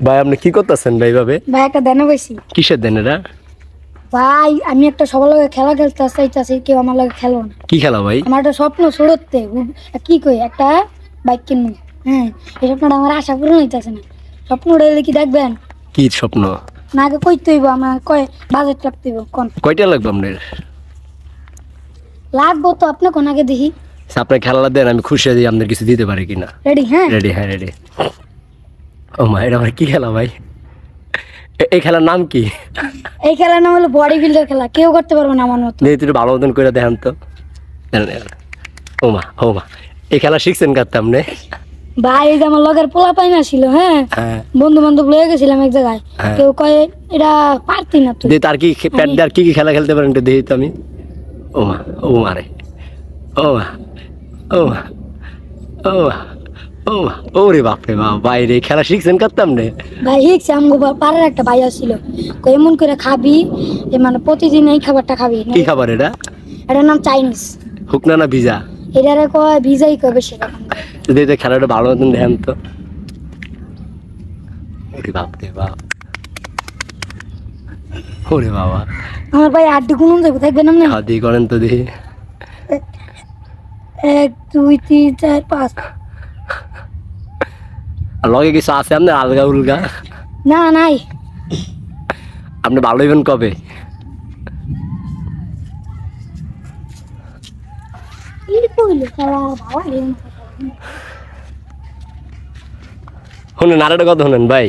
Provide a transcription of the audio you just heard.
ভাই আপনি কি করতেছেন ভাই ভাবে ভাই একটা দেনে বসি কিসের দেন এরা ভাই আমি একটা সবার লগে খেলা খেলতে চাইতেছি কেউ আমার লগে খেলো না। কি খেলা ভাই? আমার একটা স্বপ্ন ছোড়তে কি কই একটা বাইক কিনবো। হ্যাঁ এই স্বপ্নটা আমার আশা পূরণ হইতেছে না। স্বপ্নটা হইলে কি দেখবেন? কি স্বপ্ন? না আগে কইতে হইব আমার কয় বাজেট রাখতে হইব কোন? কয়টা লাগবে আপনার? লাগবো তো আপনি কোন আগে দেখি। আচ্ছা, আপনার খেলা দেন আমি খুশি হয়ে আপনার কিছু দিতে পারি কিনা। রেডি হ্যাঁ? রেডি হ্যাঁ রেডি ও মা এটা আবার কি খেলা ভাই? এই খেলার নাম কি? এই খেলার নাম হলো বডি বিল্ডার খেলা কেউ করতে পারবে না আমার মতো। একটু ভালো মতন করে দেখান তো। ও মা ও মা এই খেলা শিখছেন কাটতে আপনি? ভাই এই যে আমার লগের পোলা পাই না ছিল হ্যাঁ? হ্যাঁ। বন্ধু বান্ধব লয়ে গেছিলাম এক জায়গায়। হ্যাঁ। কেউ কয় এটা পারতি না তুই। তার কি প্যাট দিয়ে আর কি কি খেলা খেলতে পারেন একটু দেখি তো আমি। ও মা ও মা ও মা ও মা ও মা। ও রে বাপরে বাপ বাইরে খেলা শিখছেন কাটতাম নে ভাই হিকছে আমগো পাড়ার একটা ভাই ছিল কই এমন করে খাবি যে মানে প্রতিদিন এই খাবারটা খাবি। কি খাবার এটা? এটার নাম চাইনিজ। হুকনা না ভিজা। এটারে কয় ভিজাই বেশি রকম। যদি এটা খেলাটা ভালো মতন দেখেন তো। ওরে বাপ রে বাপ। ওরে বাবা। আমার ভাই আড্ডি গুনুন যাব থাকবেন না হাতি করেন তো দেখি। এক দুই তিন চার পাঁচ। লগে কিছু আছে আপনার আলগা উলগা? না নাই। আপনি ভালো হইবেন কবে? শুনেন আর একটা কথা শুনেন ভাই।